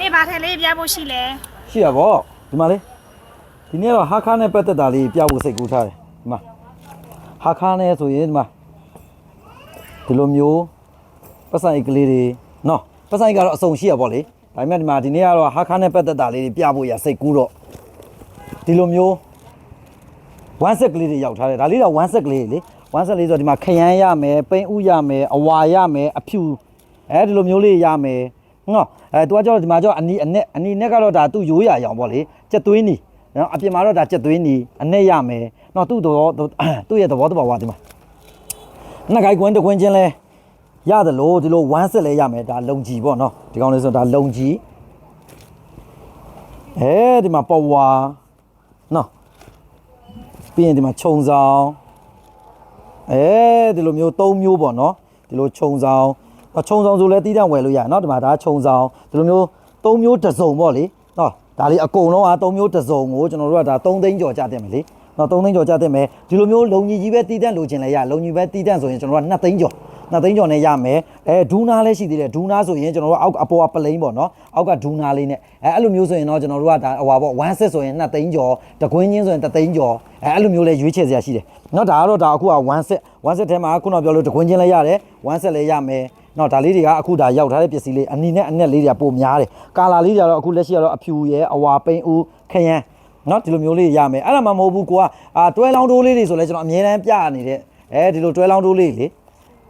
နေ့ဘာထဲလေးပြဖို့ရှိလဲရှိရဗောဒီမှာလေဒီနေ့တော့ဟာခါနဲ့ပတ်သက်တာလေးပြဖို့စိတ်ကူးထားတယ်ဒီမှာဟာခါနဲ့ဆိုရင်ဒီမှာဒီလိုမျိုးပတ်ဆိုင်ကလေးတွေနော်ပတ်ဆိုင်ကတော့အစုံရှိရဗောလေဒါပေမဲ့ဒီမှာဒီနေ့ကတော့ဟာခါနဲ့ပတ်သက်တာလေးတွေပြဖို့ရစိတ်ကူးတော့ဒီလိုမျိုး one set ကလေးတွေရောက်ထားတယ်ဒါလေးတော့ one set ကလေးတွေလေ one set လေးဆိုတော့ဒီမှာခရမ်းရမယ်ပိန်းဥရမယ်အဝါရမယ်အဖြူအဲဒီလိုမျိုးလေးရမယ် နော်အဲသူကကျတော့ဒီမှာကျတော့အနီအနဲ့အနီနဲ့ကတော့ဒါသူ့ရိုးရအောင်ပေါ့လေကြက်သွေးနီနော်အပြင်မှာတော့ဒါကြက်သွေးနီအနဲ့ရမယ်နော်သူ့တော့သူ့ရဲ့သဘောတဘာဝဒီမှာနှစ်ကိုက်ကွင်းတစ်ကွင်းချင်းလဲရတယ်လို့ဒီလို one set လဲရမယ်ဒါလုံကြီးပေါ့နော်ဒီကောင်လေးဆိုဒါလုံကြီးအဲဒီမှာပဝါနော်ပြီးရင်ဒီမှာခြုံဆောင်အဲဒီလိုမျိုး၃မျိုးပေါ့နော်ဒီလိုခြုံဆောင်အ ခြုံဆောင်ဆိုလဲတီးတန့်ဝယ်လို့ရတယ်เนาะဒီမှာဒါခြုံဆောင်ဒီလိုမျိုး၃မျိုးတစ်စုံပေါ့လေเนาะဒါလေးအကုန်လုံးအား၃မျိုးတစ်စုံကိုကျွန်တော်တို့ကဒါ၃သိန်းကျော်ကြတင်မယ်လေเนาะ၃သိန်းကျော်ကြတင်မယ်ဒီလိုမျိုးလုံကြီးကြီးပဲတီးတန့်လိုချင်လဲရလုံကြီးပဲတီးတန့်ဆိုရင်ကျွန်တော်တို့က2သိန်းကျော်2သိန်းကျော်နဲ့ရမယ်အဲဒူးနာလည်းရှိသေးတယ်ဒူးနာဆိုရင်ကျွန်တော်တို့အောက်အပေါ်ကပလိန်ပေါ့နော်အောက်ကဒူးနာလေးနဲ့အဲအဲ့လိုမျိုးဆိုရင်တော့ကျွန်တော်တို့ကဒါဟိုပါပေါ့1 set ဆိုရင်2သိန်းကျော်တကွင်းချင်းဆိုရင်3သိန်းကျော်အဲအဲ့လိုမျိုးလဲရွေးချယ်စရာရှိတယ်နော်ဒါကတော့ဒါအခုက1 set 1 set ထဲမှာခုနပြောလို့တကွင်းချင်းလည်းရတယ်1 set လည်းရမယ် နော်ဒါလေးတွေကအခုဒါရောက်ထားတဲ့ပစ္စည်းလေးအနီနဲ့အနက်လေးတွေကပိုများတယ်ကာလာလေးတွေကတော့အခုလက်ရှိကတော့အဖြူရယ်အဝါပိန်ဦးခရမ်းနော်ဒီလိုမျိုးလေးရမယ်အဲ့ဒါမှမဟုတ်ဘူးကိုကအာတွဲလောင်းတိုးလေးတွေဆိုလဲကျွန်တော်အမြဲတမ်းပြနေတဲ့အဲဒီလိုတွဲလောင်းတိုးလေးလေ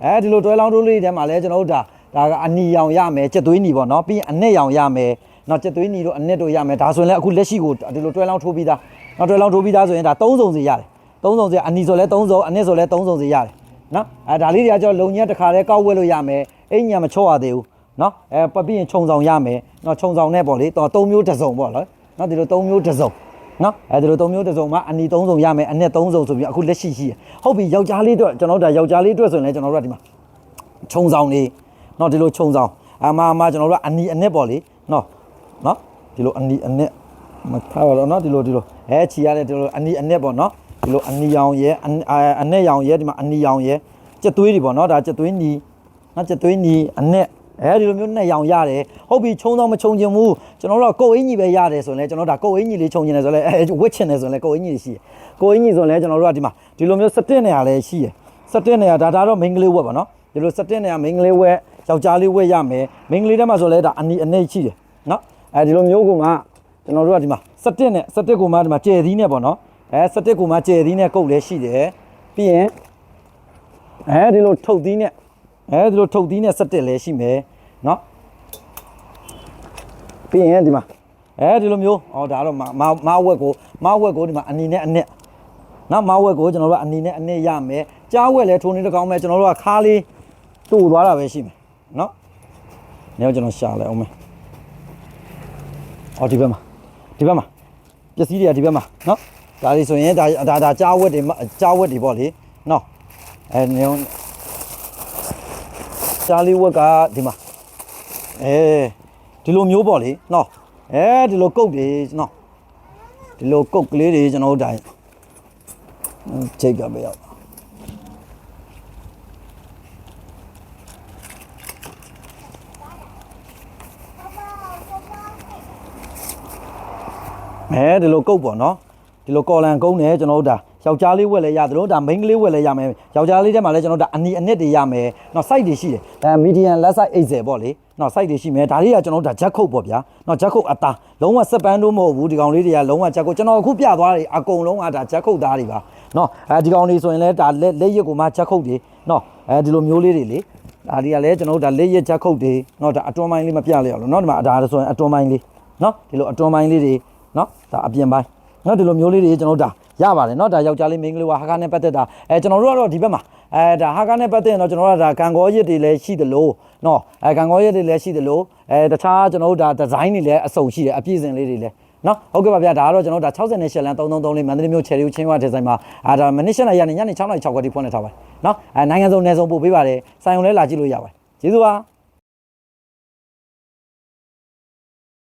အဲဒီလိုတွဲလောင်းတိုးလေးတွေထဲမှာလဲကျွန်တော်တို့ဒါဒါကအနီရောင်ရမယ်ကြက်သွေးနီပေါ့နော်ပြီးရင်အနက်ရောင်ရမယ်နော်ကြက်သွေးနီတို့အနက်တို့ရမယ်ဒါဆိုရင်လည်းအခုလက်ရှိကိုဒီလိုတွဲလောင်းထိုးပြီးသားနော်တွဲလောင်းထိုးပြီးသားဆိုရင်ဒါ၃စုံစီရတယ်၃စုံစီအနီဆိုလဲ၃စုံအနက်ဆိုလဲ၃စုံစီရတယ်နော်အဲဒါလေးတွေကကျွန်တော်လုံညက်တစ်ခါတည်းကောက်ဝဲလို့ရမယ် အိညာမချော့ရသေးဘူးနော်အဲပပြီးရင်ခြုံဆောင်ရမယ်နော်ခြုံဆောင်နဲ့ပေါ့လေတော့၃မျိုးတစ်စုံပေါ့နော်နော်ဒီလို၃မျိုးတစ်စုံနော်အဲဒီလို၃မျိုးတစ်စုံမှာအနီ၃စုံရမယ်အနက်၃စုံဆိုပြီးအခုလက်ရှိရှိရဟုတ်ပြီယောက်ျားလေးအတွက်ကျွန်တော်တို့ဒါယောက်ျားလေးအတွက်ဆိုရင်လည်းကျွန်တော်တို့ကဒီမှာခြုံဆောင်နေနော်ဒီလိုခြုံဆောင်အမအမကျွန်တော်တို့ကအနီအနက်ပေါ့လေနော်နော်ဒီလိုအနီအနက်မထားပါတော့နော်ဒီလိုဒီလိုအဲချီရတဲ့ဒီလိုအနီအနက်ပေါ့နော်ဒီလိုအနီရောင်ရဲအနအနက်ရောင်ရဲဒီမှာအနီရောင်ရဲကြက်သွေးတွေပေါ့နော်ဒါကြက်သွေးနီ နော်ကြက်သွေးနီအနက်အဲဒီလိုမျိုးနဲ့ရောင်ရတယ်ဟုတ်ပြီခြုံတော့မခြုံချင်ဘူးကျွန်တော်တို့ကကိုယ်အင်ကြီးပဲရတယ်ဆိုရင်လည်းကျွန်တော်တို့ဒါကိုယ်အင်ကြီးလေးခြုံချင်တယ်ဆိုရင်လည်းအဲဝစ်ချင်တယ်ဆိုရင်လည်းကိုယ်အင်ကြီးလေးရှိတယ်ကိုယ်အင်ကြီးဆိုရင်လည်းကျွန်တော်တို့ကဒီမှာဒီလိုမျိုးစတစ်နေရာလည်းရှိတယ်စတစ်နေရာဒါဒါတော့မိန်းကလေးဝက်ပါနော်ဒီလိုစတစ်နေရာမိန်းကလေးဝက်ယောက်ျားလေးဝက်ရမယ်မိန်းကလေးထဲမှာဆိုလည်းဒါအနီအနှိတ်ရှိတယ်နော်အဲဒီလိုမျိုးကမှကျွန်တော်တို့ကဒီမှာစတစ်နဲ့စတစ်ကိုမှဒီမှာကျယ်သီးနဲ့ပေါ့နော်အဲစတစ်ကိုမှကျယ်သီးနဲ့ကုတ်လည်းရှိတယ်ပြီးရင်အဲဒီလိုထုတ်သီးနဲ့ အဲဒီလိုထုတ်သီးနဲ့စတစ်လည်းရှိမယ်နော်ပြီးရင်ဒီမှာအဲဒီလိုမျိုးဟောဒါတော့မမမဝက်ကိုမဝက်ကိုဒီမှာအနီနဲ့အနဲ့နော်မဝက်ကိုကျွန်တော်တို့ကအနီနဲ့အနဲ့ရမယ်ကြားဝက်လည်းထိုးနေတကောင်းမယ်ကျွန်တော်တို့ကခါးလေးတူသွားတာပဲရှိမယ်နော်နေတော့ကျွန်တော်ရှာလိုက်အောင်မယ်အော်ဒီဘက်မှာဒီဘက်မှာပစ္စည်းတွေကဒီဘက်မှာနော်ဒါလေးဆိုရင်ဒါဒါဒါကြားဝက်တွေကြားဝက်တွေပေါ့လေနော်အဲနေ အောင်ကြားလေးဝက်ကဒီမှာအဲဒီလိုမျိုးပေါ့လေနော်အဲဒီလိုကုတ်တွေနော်ဒီလိုကုတ်ကလေးတွေကျွန်တော်တို့တိုင်းချိန်ကပဲရောက်အဲဒီလိုကုတ်ပေါ့နော်ဒီလိုကော်လန်ကုန်းနဲ့ကျွန်တော်တို့ဒါ ယောက်ျားလေးဝက်လည်းရတယ်လို့ဒါမိန်းကလေးဝက်လည်းရမယ်ယောက်ျားလေးထဲမှာလည်းကျွန်တော်တို့ဒါအနီအနစ်တွေရမယ်နော် site တွေရှိတယ်ဒါ medium left side 80ပေါ့လေနော် site တွေရှိမယ်ဒါလေးကကျွန်တော်တို့ဒါ jack ခုတ်ပေါ့ဗျာနော် jack ခုတ်အသားလုံးဝစက်ပန်းတို့မဟုတ်ဘူးဒီကောင်လေးတွေကလုံးဝ jack ခုတ်ကျွန်တော်အခုပြသွားတယ်အကုန်လုံးကဒါ jack ခုတ်သားတွေပါနော်အဲဒီကောင်လေးဆိုရင်လည်းဒါလက်လက်ရစ်ကိုမှ jack ခုတ်တွေနော်အဲဒီလိုမျိုးလေးတွေလေဒါတွေကလည်းကျွန်တော်တို့ဒါလက်ရစ် jack ခုတ်တွေနော်ဒါအတွန်းပိုင်းလေးမပြလိုက်အောင်လို့နော်ဒီမှာဒါဆိုရင်အတွန်းပိုင်းလေးနော်ဒီလိုအတွန်းပိုင်းလေးတွေနော်ဒါအပြင်ပိုင်းနော်ဒီလိုမျိုးလေးတွေကျွန်တော်တို့ဒါ ရပါတယ်เนาะဒါယောက်ျားလေးမိန်းကလေးကဟာကာနဲ့ပတ်သက်တာအဲကျွန်တော်တို့ကတော့ဒီဘက်မှာအဲဒါဟာကာနဲ့ပတ်သက်ရင်တော့ကျွန်တော်တို့ကဒါကံကောရစ်တွေလည်းရှိသလိုเนาะအဲကံကောရစ်တွေလည်းရှိသလိုအဲတခြားကျွန်တော်တို့ဒါဒီဇိုင်းတွေလည်းအစုံရှိတယ်အပြည့်စင်လေးတွေလည်းเนาะဟုတ်ကဲ့ပါဗျာဒါကတော့ကျွန်တော်တို့ဒါ68လမ်း333လေးမန္တလေးမြို့ချယ်ရီဦးချင်းဝဒီဇိုင်းမှာအာဒါမနစ်7ရက်နေ့ညနေ6:06ခွဲထိဖွင့်နေထားပါတယ်เนาะအဲနိုင်ငံစုံနယ်စုံပို့ပေးပါတယ်ဆိုင်ုံလဲလာကြည့်လို့ရပါတယ်ကျေးဇူးပါ